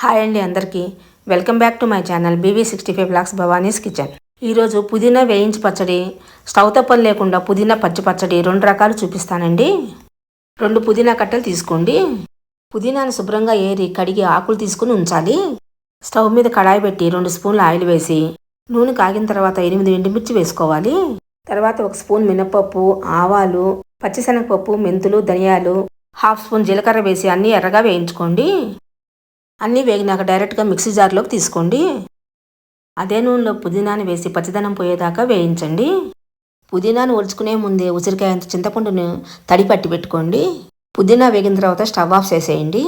Hi అండి అందరికీ. Welcome back to my channel BV sixty five blocks Bhavani's kitchen. ఈరోజు పుదీనా వేయించి పచ్చడి స్టవ్ తప్పలు లేకుండా పుదీనా పచ్చి పచ్చడి రెండు రకాలు చూపిస్తానండి. రెండు పుదీనా కట్టలు తీసుకోండి. పుదీనాను శుభ్రంగా ఏరి కడిగి ఆకులు తీసుకుని ఉంచాలి. స్టవ్ మీద కడాయి పెట్టి రెండు స్పూన్లు ఆయిల్ వేసి నూనె కాగిన తర్వాత ఎనిమిది ఎండుమిర్చి వేసుకోవాలి. తర్వాత ఒక స్పూన్ మినపప్పు ఆవాలు పచ్చిశనగపప్పు మెంతులు ధనియాలు హాఫ్ స్పూన్ జీలకర్ర వేసి అన్నీ ఎర్రగా వేయించుకోండి. అన్నీ వేగినాక డైరెక్ట్గా మిక్సీ జార్లోకి తీసుకోండి. అదే నూనెలో పుదీనాను వేసి పచ్చదనం పోయేదాకా వేయించండి. పుదీనాను ఒలుచుకునే ముందే ఉసిరికాయంత చింతపండును తడి పట్టి పెట్టుకోండి. పుదీనా వేగిన తర్వాత స్టవ్ ఆఫ్ చేసేయండి.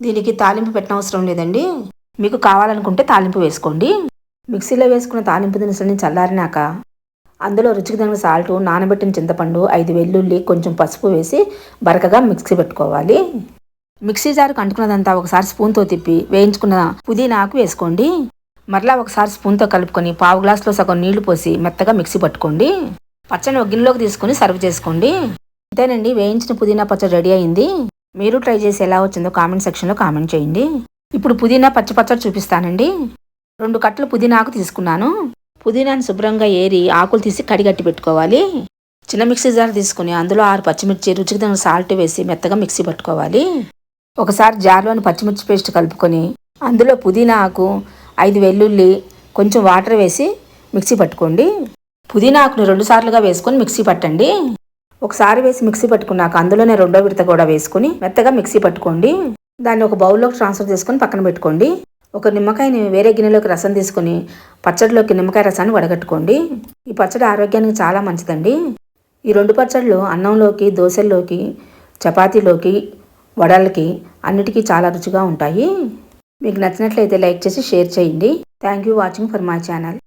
దీనికి తాలింపు పెట్టనవసరం లేదండి. మీకు కావాలనుకుంటే తాలింపు వేసుకోండి. మిక్సీలో వేసుకున్న తాలింపు దినుసుల్ని చల్లారినాక అందులో రుచికి తగిన సాల్ట్ నానబెట్టిన చింతపండు ఐదు వెల్లుల్లి కొంచెం పసుపు వేసి బరకగా మిక్సీ పెట్టుకోవాలి. మిక్సీ జారుకు అంటుకున్నదంతా ఒకసారి స్పూన్తో తిప్పి వేయించుకున్న పుదీనాకు వేసుకోండి. మరలా ఒకసారి స్పూన్తో కలుపుకొని పావు గ్లాసులో సగం నీళ్ళు పోసి మెత్తగా మిక్సీ పట్టుకోండి. పచ్చని ఒక గిన్నెలోకి తీసుకొని సర్వ్ చేసుకోండి. అంతేనండి వేయించిన పుదీనా పచ్చడి రెడీ అయింది. మీరు ట్రై చేసి ఎలా వచ్చిందో కామెంట్ సెక్షన్లో కామెంట్ చేయండి. ఇప్పుడు పుదీనా పచ్చి పచ్చడి చూపిస్తానండి. రెండు కట్టలు పుదీనాకు తీసుకున్నాను. పుదీనాను శుభ్రంగా ఏరి ఆకులు తీసి కడిగట్టి పెట్టుకోవాలి. చిన్న మిక్సీ జార్ తీసుకుని అందులో ఆరు పచ్చిమిర్చి రుచికి తగిన సాల్ట్ వేసి మెత్తగా మిక్సీ పట్టుకోవాలి. ఒకసారి జార్లోని పచ్చిమిర్చి పేస్ట్ కలుపుకొని అందులో పుదీనా ఆకు ఐదు వెల్లుల్లి కొంచెం వాటర్ వేసి మిక్సీ పట్టుకోండి. పుదీనా ఆకును రెండు సార్లుగా వేసుకొని మిక్సీ పట్టండి. ఒకసారి వేసి మిక్సీ పట్టుకున్నాక అందులోనే రెండో విడత కూడా వేసుకుని మెత్తగా మిక్సీ పట్టుకోండి. దాన్ని ఒక బౌల్లోకి ట్రాన్స్ఫర్ చేసుకొని పక్కన పెట్టుకోండి. ఒక నిమ్మకాయని వేరే గిన్నెలోకి రసం తీసుకొని పచ్చడిలోకి నిమ్మకాయ రసాన్ని వడగట్టుకోండి. ఈ పచ్చడి ఆరోగ్యానికి చాలా మంచిదండి. ఈ రెండు పచ్చళ్ళు అన్నంలోకి దోశల్లోకి చపాతీలోకి వడలకి అన్నిటికీ చాలా రుచిగా ఉంటాయి. మీకు నచ్చినట్లయితే లైక్ చేసి షేర్ చేయండి. Thank you watching for my channel